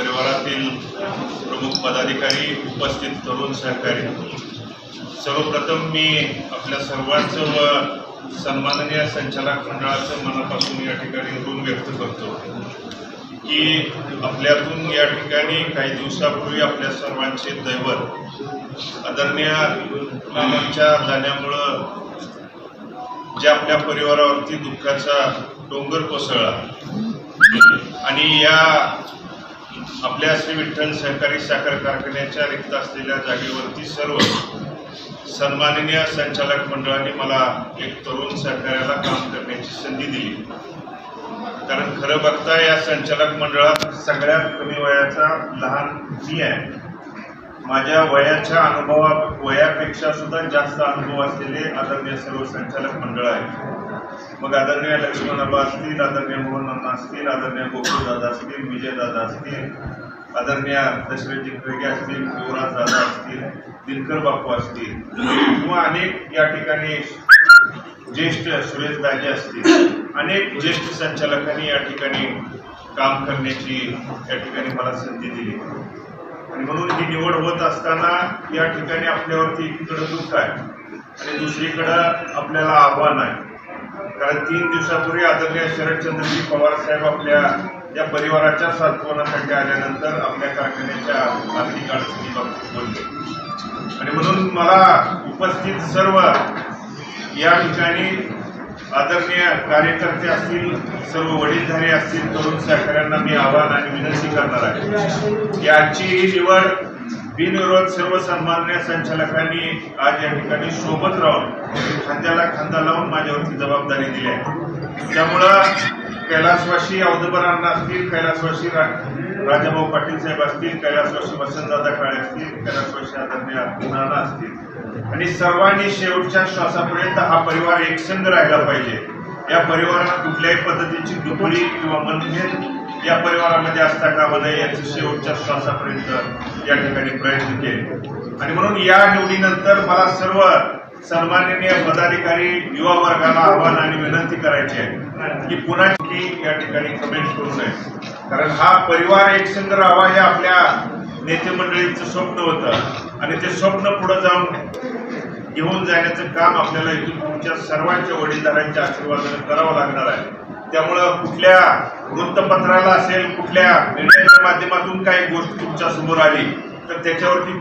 परिवारातील प्रमुख पदाधिकारी उपस्थित तरुण सहकारी. सर्वप्रथम मी आपल्या सर्वांचं व सन्माननीय संचालक मंडळाचं मनापासून या ठिकाणी ऋण व्यक्त करतो. की आपल्यातून या ठिकाणी काही दिवसापूर्वी आपल्या सर्वांचे दैवत आदरणीय नामांच्या जाण्यामुळं जे आपल्या परिवारावरती दुःखाचा डोंगर कोसळला आणि या आपल्या श्री विठ्ठल सहकारी साखर कारखान्याच्या रिक्त असलेल्या जागेवरती सर्व सन्माननीय संचालक मंडळाने मला एक तरुण सहकार्याला काम करण्याची संधी दिली. कारण खरं बघता या संचालक मंडळात सगळ्यात कमी वयाचा लहान मी आहे. माझ्या वयाच्या अनुभवा वयापेक्षा सुद्धा जास्त अनुभव असलेले आदरणीय सर्व संचालक मंडळ आहे मग आदरणीय लक्ष्मणबा असतील आदरणीय मोहन अण्णा असतील आदरणीय गोकुळ दादा असतील विजय दादा असतील आदरणीय दशरथजी खळगे असतील युवराज दादा असतील दिनकर बापू असतील किंवा अनेक या ठिकाणी ज्येष्ठ सुरेश दाजे असतील अनेक ज्येष्ठ संचालकांनी या ठिकाणी काम करण्याची या ठिकाणी मला संधी दिली. आणि म्हणून ही निवड होत असताना या ठिकाणी आपल्यावरती एकीकडं दुःख आहे आणि दुसरीकडं आपल्याला आव्हान आहे. कारण तीन दिवसापूर्वी आदरणीय शरदचंद्रजी पवार साहेब आपल्या या परिवाराच्या सांत्वनासाठी आल्यानंतर आपल्या कारखान्याच्या आर्थिक अडचणीबाबत बोलले. आणि म्हणून मला उपस्थित सर्व या ठिकाणी आदरणीय कार्यकर्ते असतील सर्व वडीलधारे असतील तरुण सहकाऱ्यांना मी आवाहन आणि विनंती करणार आहे की आजची ही निवड बिनविरोध सर्व सन्मान्य संचालकांनी आज या ठिकाणी सोबत राहून खांद्याला खांदा लावून माझ्यावरती जबाबदारी दिली आहे. त्यामुळं कैलासवासी औदबरांना असतील कैलासवासी राजाभाऊ पाटील साहेब असतील कैलासवासी वसंतदादा काळे असतील कैलासवासी आदरणीय नाना असतील. आणि सर्वांनी शेवटच्या श्वासापर्यंत हा परिवार एकसंग राहिला पाहिजे. या परिवारात कुठल्याही पद्धतीची दुबळी किंवा मनभेद या परिवारामध्ये असता कामा नये याचं शेवटच्या श्वासापर्यंत या ठिकाणी प्रयत्न केले. आणि म्हणून या निवडीनंतर मला सर्व सन्माननीय पदाधिकारी युवा वर्गाला आव्हान आणि विनंती करायची आहे की पुन्हा की या ठिकाणी कमेंट करू नये. कारण हा परिवार एकसंग राहावा हे आपल्या नेते मंडळींचं स्वप्न होतं. आणि ते स्वप्न पुढे जाऊन घेऊन जाण्याचं काम आपल्याला इथून तुमच्या सर्वांच्या वडीलदारांच्या आशीर्वादाने करावं लागणार आहे. त्यामुळं कुठल्या वृत्तपत्राला असेल कुठल्या मीडियाच्या माध्यमातून काही गोष्ट तुमच्यासमोर आली तर त्याच्यावरती